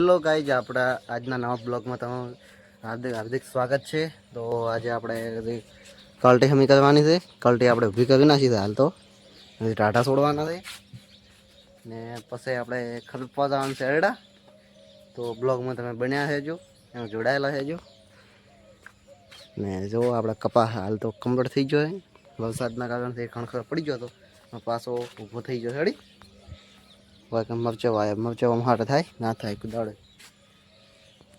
Hello guys આપણા આજના નવા બ્લોગમાં તમારું હાર્દિક હાર્દિક સ્વાગત છે. તો આજે આપણે કલટી હમી કરવાની છે. કલટી આપણે ઊભી કરી નાખી છે હાલ તો. હજી ટાટા છોડવાના છે. ને પછી આપણે ખરપવા જવાનું છે અરડા. તો બ્લોગમાં તમે બન્યા રહેજો. એમાં જોડાયેલા રહેજો. ને જો આપણે કપા હાલ તો કમ્પ્લીટ થઈ ગયો છે. વરસાદના કારણથી ખણખર પડી ગયો હતો પાછો ઊભો થઈ ગયો હેડી હોય મરચા વાય, મરચો માટે થાય, ના થાય કુદાડે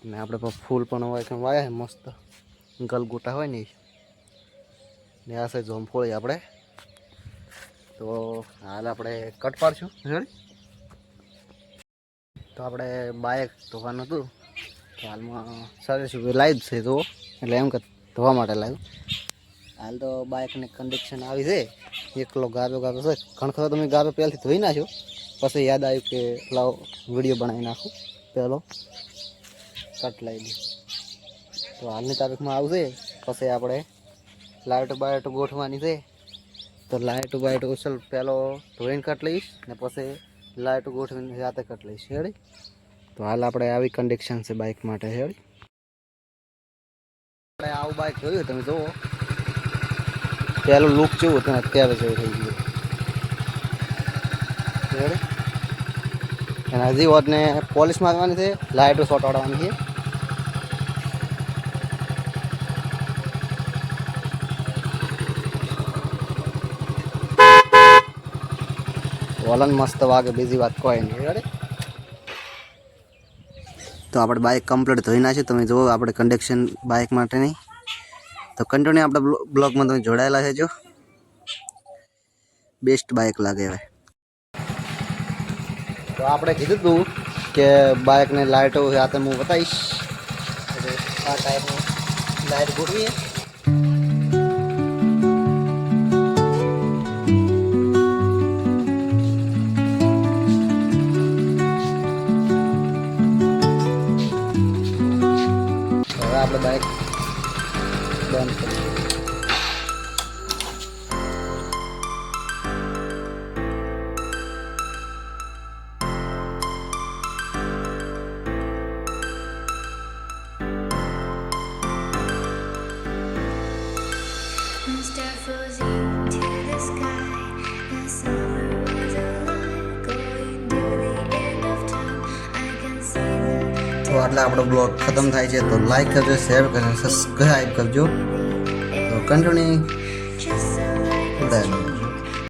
ને આપણે ફૂલ પણ હોય કે વાયા મસ્ત. ગલગોટા હોય ને ને આ છે જોમફોળી આપણે તો હાલ આપણે કટ પાડશું. તો આપણે બાઇક ધોવાનું હતું. હાલમાં સર્વિસ લાવી છે તો એટલે એમ કે ધોવા માટે લાવ્યું હાલ તો બાઇકની કન્ડિશન આવી છે. એકલો ગારો ગારો છે. ખણખરો તમે ગારો પહેલાંથી ધોઈ નાખ્યો. પછી યાદ આવ્યું કે, લાવ વીડિયો બનાવી નાખું. પહેલો કટ લઈ લઈ તો હાલની તારીખમાં આવશે. પછી આપણે લાઇટ બાઇટ ગોઠવાની છે. તો લાઇટ બાઇટ ઉછલ પહેલો ધોઈને કટ લઈશ ને પછી લાઇટ ગોઠવીને જાતે કટ લઈશ. હેડી તો હાલ આપણે આવી કન્ડિશન છે બાઇક માટે. હેડી આપણે આવું બાઇક જોયું, તમે જુઓ. પહેલું લુક જેવું તમે અત્યારે જેવું થઈ ગયું. અને હજી વધને પોલિશ મારવાની છે લાઇટો ચોંટાડવાની છે. વલન મસ્ત વાગે, બીજી વાત કોઈ નહીં. તો આપણે બાઇક કમ્પ્લીટ ધોઈ નાખ્યું. તમે જુઓ, આપણે કન્ડક્શન બાઇક માટેની તો કન્ટિન્યુ આપણા બ્લોગમાં તમે જોડાયેલા છે જો બેસ્ટ બાઇક લાગે હવે. તો આપણે કીધું હતું કે બાઇકને લાઇટો સાથે હું બતાવીશ. એટલે આ ટાઈપનું લાઇટ ગોઠવીએ. આપણે બાઇક બંધ કરીએ. તો એટલે આપણો બ્લોગ ખતમ થાય છે તો લાઈક કરજો શેર કરજો સબસ્ક્રાઈબ કરજો. તો કન્ટિન્યુ